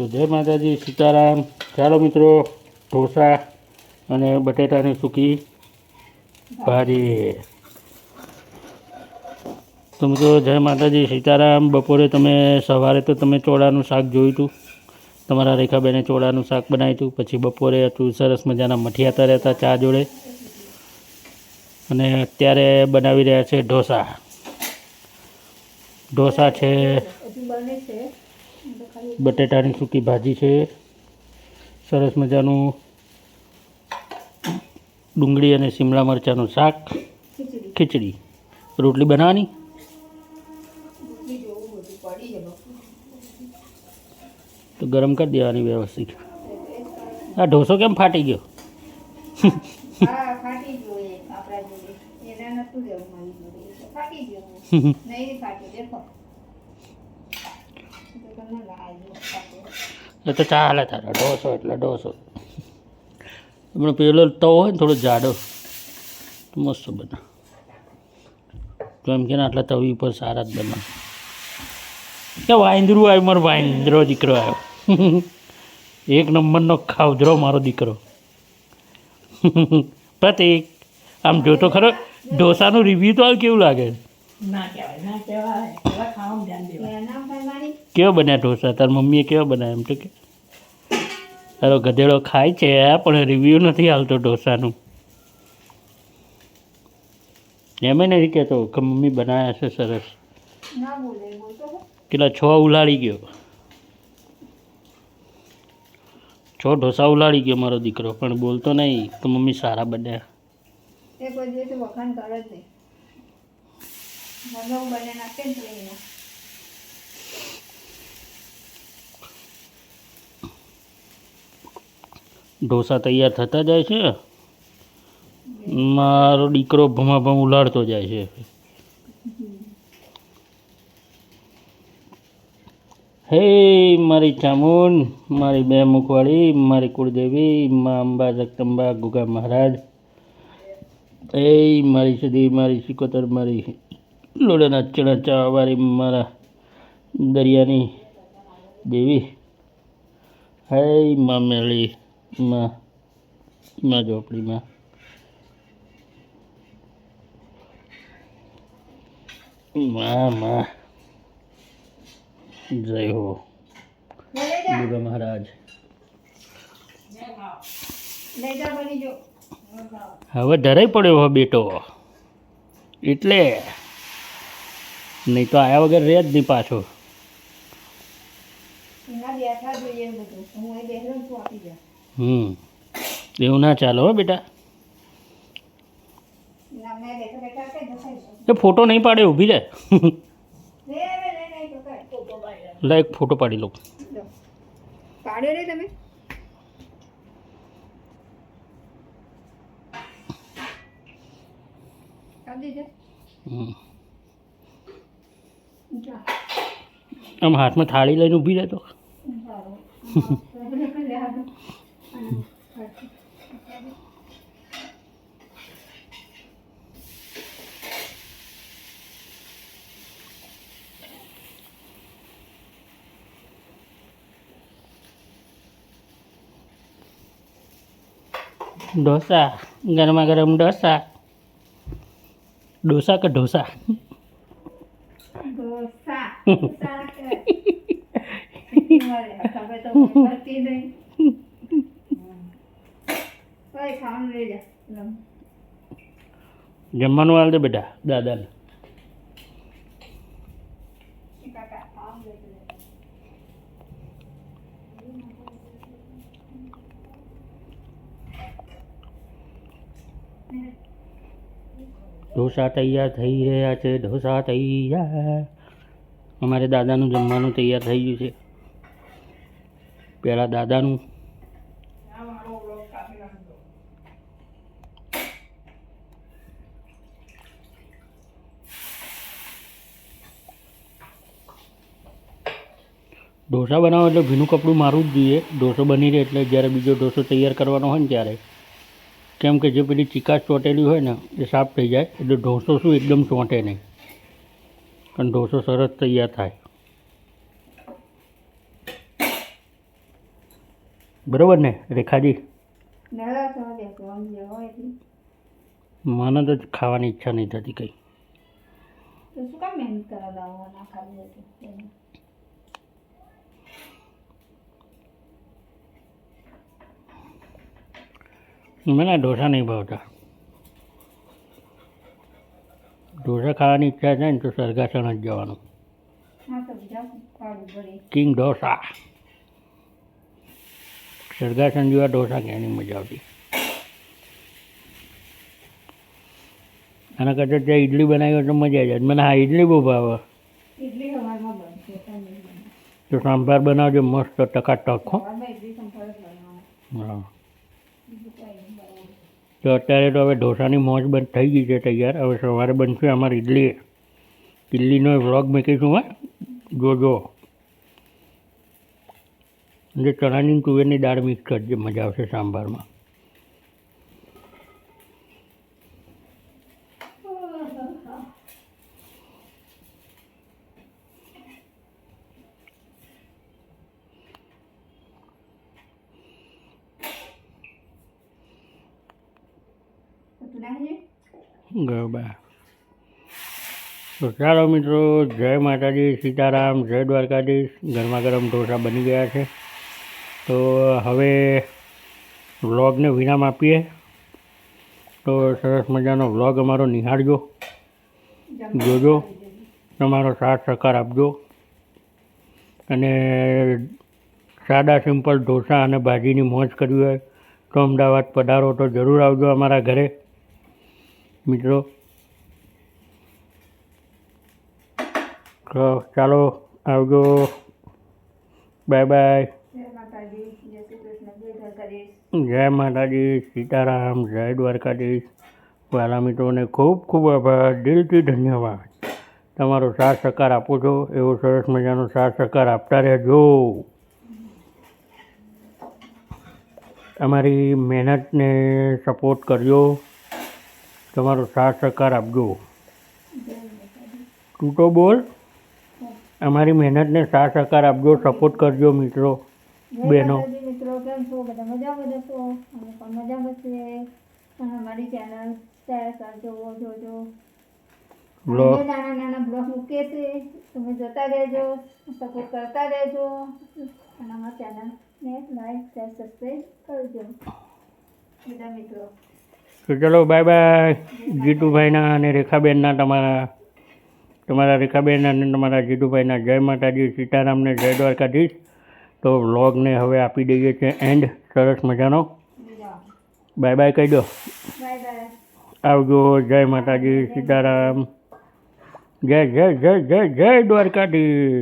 તો જય માતાજી, સીતારામ. ચાલો મિત્રો, ઢોસા અને બટેટાની સૂકી ભાજી. તો મિત્રો, જય માતાજી, સીતારામ. બપોરે તમે, સવારે તો તમે ચોળાનું શાક જોયું હતું. તમારા રેખાબેને ચોળાનું શાક બનાવ્યું હતું. પછી બપોરે હતું સરસ મજાના મઠિયા તર્યા ચા જોડે. અને અત્યારે બનાવી રહ્યા છે ઢોસા. ઢોસા છે. બટેટાની સૂકી ભાજી છે. સરસ મજાનું ડુંગળી અને શિમલા મરચાંનું શાક. ખીચડી. રોટલી બનાવવાની? તો ગરમ કરી દેવાની વ્યવસ્થિત. આ ઢોસો કેમ ફાટી ગયો? ફાટી ગયો એ તો ચાલે તારા ઢોસો એટલે ઢોસો હમણાં પેલો તવો હોય ને થોડો જાડો. મસ્ત બને તો એમ કે આટલા તવી ઉપર સારા જ બને. કે વાંદરું આવ્યું, મારો વાંદરો દીકરો આવ્યો. એક નંબરનો ખાવધરો મારો દીકરો. પ્રતિક, આમ જોતો ખરો ઢોસાનું રિવ્યૂ તો કેવું લાગે? કેવો બન્યા ઢોસા? તાર મમ્મીએ કેવો બનાવ્યા એમ તો કે તારો ગધેડો ખાય છે પણ રિવ્યૂ નથી આવતો ઢોસાનું. એમ નથી કહેતો કે મમ્મી બનાવ્યા છે સરસ. ના બોલે બોલતો હો. કેટલા છ ઉલાળી ગયો. છ ઢોસા ઉલાળી ગયો મારો દીકરો પણ બોલતો નહીં કે મમ્મી સારા બન્યા. બને નાખે ને તો એના ઢોસા તૈયાર થતા જાય છે? મારો દીકરો ભમા ભમ ઉલાડતો જાય છે. હે મારી ચામુંડ, મારી બે મુખવાળી, મારી કુળદેવી, મા અંબા, જગદંબા, ગુગા મહારાજ. એ મારી સદી, મારી સિકોતર, મારી લોડાના ચણા ચાવાળી મારા દરિયાની દેવી. હે મા મેળી માં માં. ઝોપડીમાં માં માં. જય હો. દુર્ગા મહારાજ. હવે ધરાઈ પડ્યો હો બેટો. એટલે નહીં તો આયા વગર રહે જ નહીં પાછો એના બેઠા જોઈએ બધું હું એ બેઠો છું આપી જા હમ એવું ના ચાલો હો બેટા એના મેં બેઠા બેઠા કે જસાઈ દો એ ફોટો નહીં પાડે ઊભી રહે લે લે લે લે પકડ લે એક ફોટો પાડી લઉં લો પાડ્યો રે તમે કાઢી દે હમ. જા આમ હાથમાં થાળી લઈને ઊભી રહે તો સારું લે આ દો. અને કાઢી. ઢોસા ગરમા ગરમ ઢોસા ડોસા કે ઢોસા ડોસા ડોસા કે મળે તમે તો મળતી નહીં કઈ ખાવાનું લઈ જા લમ. જમવાનું હાલ દે બેટા દાદાને કાકા ખાવાનું લઈ જા ઢોસા તૈયાર થઈ રહ્યા છે ઢોસા તૈયાર અમારે દાદાનું જમવાનું તૈયાર થઈ ગયું છે. પહેલાં દાદાનું. ઢોસા બનાવો એટલે ભીનું કપડું મારવું જ જોઈએ. ઢોસો બની રહે એટલે જ્યારે બીજો ઢોસો તૈયાર કરવાનો હોય ને ત્યારે. કેમ કે જે પેલી ચિકાસ ચોંટેલી હોય ને, એ સાફ થઈ જાય. એટલે ઢોસો શું એકદમ ચોંટે નહીં. અને ઢોસો સરસ તૈયાર થાય. બરોબર ને રેખાજી? મને તો ખાવાની ઈચ્છા નહીં થતી કંઈ? મને ઢોસા નહીં ભાવતા. ઢોસા ખાવાની ઈચ્છા થાય ને તો સરગાસણ જ જવાનું. કિંગ ઢોસા. સરગાસણ જેવા ઢોસા ક્યાંની મજા આવતી. આના કરતાં ત્યાં ઇડલી બનાવી હોય તો મજા આવી જાય. મને હા ઇડલી બહુ ભાવે. તો સાંભાર બનાવજો મસ્ત ટકાટક હો. હા બીજું કંઈ નહીં બનાવવાનું. તો અત્યારે તો હવે ઢોસાની મોજ બંધ થઈ ગઈ છે તૈયાર. હવે સવારે બનશે અમારી ઇડલી ઇડલીનો વ્લોગ મૂકીશું હા? જોજો જે. ચણાની તુવેરની દાળ મિક્સ કરજે, મજા આવશે સાંભારમાં. તો તું નાખી ગયો બા? તો ચાલો મિત્રો, જય માતાજી, સીતારામ, જય દ્વારકાધીશ. ગરમા ગરમ ઢોસા બની ગયા છે. તો હવે વ્લોગને વિરામ આપીએ. તો સરસ મજાનો વ્લોગ અમારો નિહાળજો, જોજો. તમારો સાથ સહકાર આપજો. અને સાદા, સિમ્પલ ઢોસા અને ભાજીની મોજ કરવી હોય તો અમદાવાદ પધારો તો જરૂર આવજો અમારા ઘરે. મિત્રો. ચાલો આવજો. Bye bye. જય માતાજી જય સીતારામ જય દ્વારકાધીશ. વાલા મિત્રોને ખૂબ ખૂબ આભાર દિલથી ધન્યવાદ. તમારો સાથ સહકાર આપો છો એવો સરસ મજાનો સાથ સહકાર આપતા રહેજો. અમારી મહેનતને સપોર્ટ કરજો તમારો સાથ સહકાર આપજો. જય માતાજી તું તો બોલ. અમારી મહેનતને સાથ સહકાર આપજો સપોર્ટ કરજો મિત્રો જય બહેનો. માતાજી મિત્રો કેમ છો? બધા મજામાં જશો અમે પણ મજામાં છીએ. અને અમારી ચેનલ શેર કરજો જોજો. બ્લોગ અમે નાના નાના બ્લોગ મૂકીએ છીએ. તમે જોતા રહેજો સપોર્ટ કરતા રહેજો. અને અમારા ચેનલને લાઈક શેર સબસ્ક્રાઈબ કરજો. બધા મિત્રો. તો ચલો બાય બાય જીતુભાઈના અને રેખાબેનના તમારા તમારા રેખાબેન અને તમારા જીતુભાઈના જય માતાજી, સીતારામને જય દ્વારકાધીશ. તો વ્લોગને હવે આપી દઈએ છીએ એન્ડ સરસ મજાનો. બાય બાય કહી દો. આવજો, જય માતાજી, સીતારામ. જય જય જય જય જય દ્વારકાધીશ.